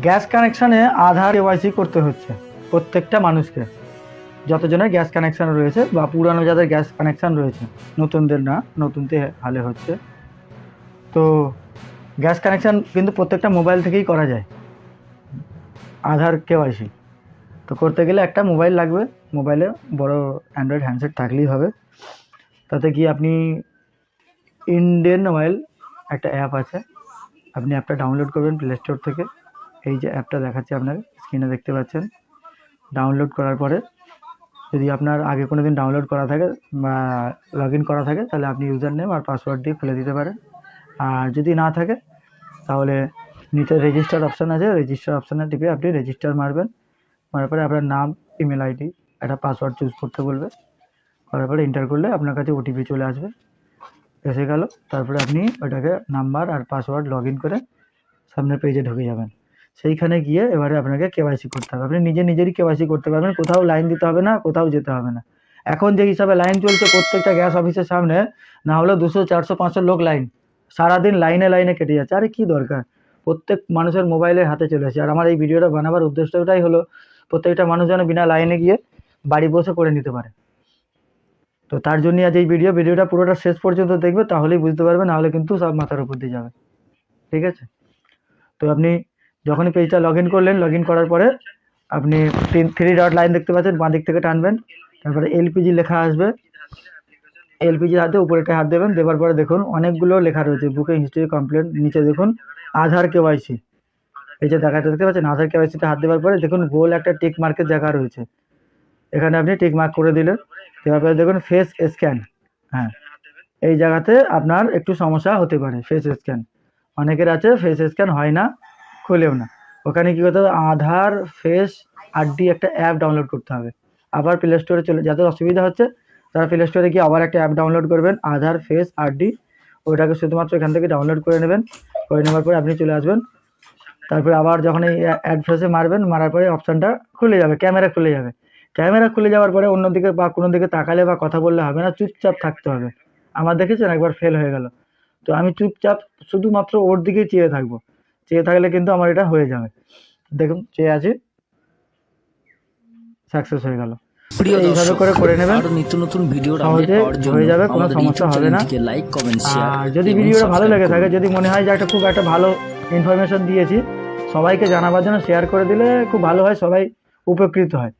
Gas কানেকশানে আধার KYC করতে হচ্ছে প্রত্যেকটা মানুষকে। যতজনের গ্যাস কানেকশান রয়েছে বা পুরানো যাদের গ্যাস কানেকশান রয়েছে, নতুনদের না, নতুনতে হালে হচ্ছে। তো গ্যাস কানেকশান কিন্তু প্রত্যেকটা মোবাইল থেকেই করা যায়, আধার কেওয়াইসি তো করতে গেলে একটা মোবাইল লাগবে, মোবাইলে বড় অ্যান্ড্রয়েড হ্যান্ডসেট থাকলেই হবে। তাতে কি আপনি ইন্ডিয়ান মোবাইল একটা অ্যাপ আছে, আপনি অ্যাপটা ডাউনলোড করবেন প্লে স্টোর থেকে। এই যে অ্যাপটা দেখাচ্ছি আপনাকে স্ক্রিনে দেখতে পাচ্ছেন। ডাউনলোড করার পরে যদি আপনার আগে কোনো দিন ডাউনলোড করা থাকে বা লগ করা থাকে, তাহলে আপনি ইউজার নেম আর পাসওয়ার্ড দিয়ে খুলে দিতে পারেন। আর যদি না থাকে, তাহলে নিচে রেজিস্টার অপশান আছে রেজিস্টার অপশানে টিপে আপনি রেজিস্টার মারবেন। মারার পরে আপনার নাম ইমেল আইডি একটা পাসওয়ার্ড চুজ করতে বলবে। করার পরে এন্টার করলে আপনার কাছে ওটিপি চলে আসবে। এসে গেল, তারপরে আপনি ওটাকে নাম্বার আর পাসওয়ার্ড লগ করে সামনের পেজে ঢুকে যাবেন। সেইখানে গিয়ে এবারে আপনাকে কেওয়াইসি করতে হবে। আপনি নিজে নিজেরই কেওয়াইসি করতে পারবেন, কোথাও লাইন দিতে হবে না, কোথাও যেতে হবে না। এখন যে হিসাবে লাইন চলছে প্রত্যেকটা গ্যাস অফিসের সামনে, না হলেও দুশো, চারশো, পাঁচশো লোক লাইন সারাদিন লাইনে লাইনে কেটে যাচ্ছে। আরে কী দরকার? প্রত্যেক মানুষের মোবাইলের হাতে চলে আসে। আর আমার এই ভিডিওটা বানাবার উদ্দেশ্যটাই হলো, প্রত্যেকটা মানুষ যেন বিনা লাইনে গিয়ে বাড়ি বসে করে নিতে পারে। তো তার জন্য আজ এই ভিডিও ভিডিওটা পুরোটা শেষ পর্যন্ত দেখবে, তাহলেই বুঝতে পারবে নাহলে কিন্তু সব মাথার উপর দিয়ে যাবে। ঠিক আছে? তো আপনি যখনই পেজটা লগ করলেন লগ করার পরে আপনি থ্রি ডট লাইন দেখতে পাচ্ছেন, বাঁ দিক থেকে টানবেন, তারপরে এলপিজি লেখা আসবে। এলপিজি হাতে উপরেটা হাত দেবেন দেওয়ার পরে দেখুন অনেকগুলো লেখা রয়েছে বুকিং হিস্ট্রি কমপ্লেন নিচে দেখুন আধার কেওয়াইসি এই যে দেখাটা দেখতে পাচ্ছেন, আধার কেওয়াইসিতে হাত দেওয়ার পরে দেখুন গোল একটা টিক মার্কের জায়গা রয়েছে। এখানে আপনি টিক মার্ক করে দিলেন, দেওয়ার পরে দেখুন ফেস স্ক্যান হ্যাঁ এই জায়গাতে আপনার একটু সমস্যা হতে পারে ফেস স্ক্যান অনেকের আছে ফেস স্ক্যান হয় না। খুলেও না। ওখানে কী করতে হবে? আধার ফেস আরডি একটা অ্যাপ ডাউনলোড করতে হবে। আবার প্লে স্টোরে চলে, যাদের অসুবিধা হচ্ছে, তারা প্লে স্টোরে গিয়ে আবার একটা অ্যাপ ডাউনলোড করবেন, আধার ফেস আরডি ওইটাকে শুধুমাত্র এখান থেকে ডাউনলোড করে নেবেন, করে নেওয়ার পরে আপনি চলে আসবেন। তারপরে আবার যখন এই অ্যাড ফেসে মারবেন, মারার পরে অপশানটা খুলে যাবে ক্যামেরা খুলে যাবে। ক্যামেরা খুলে যাওয়ার পরে অন্যদিকে বা কোনো দিকে তাকালে বা কথা বললে হবে না, চুপচাপ থাকতে হবে। আমার দেখেছেন একবার ফেল হয়ে গেল। তো আমি চুপচাপ শুধুমাত্র ওর দিকেই চেয়ে থাকব। চেয়ে থাকলে কিন্তু আমার এটা হয়ে যাবে। দেখুন চেয়ে আছে। সাকসেস হয়ে গেল। প্রিয় দর্শক করে করে নেবেন। আরও নিত্য নতুন ভিডিও সহজে হয়ে যাবে, কোনো সমস্যা হবে না। লাইক কমেন্ট শেয়ার যদি ভিডিওটা ভালো লেগে থাকে যদি মনে হয় যে একটা খুব একটা ভালো ইনফরমেশন দিয়েছি সবাইকে জানাবার জন্য শেয়ার করে দিলে খুব ভালো হয় সবাই উপকৃত হয়।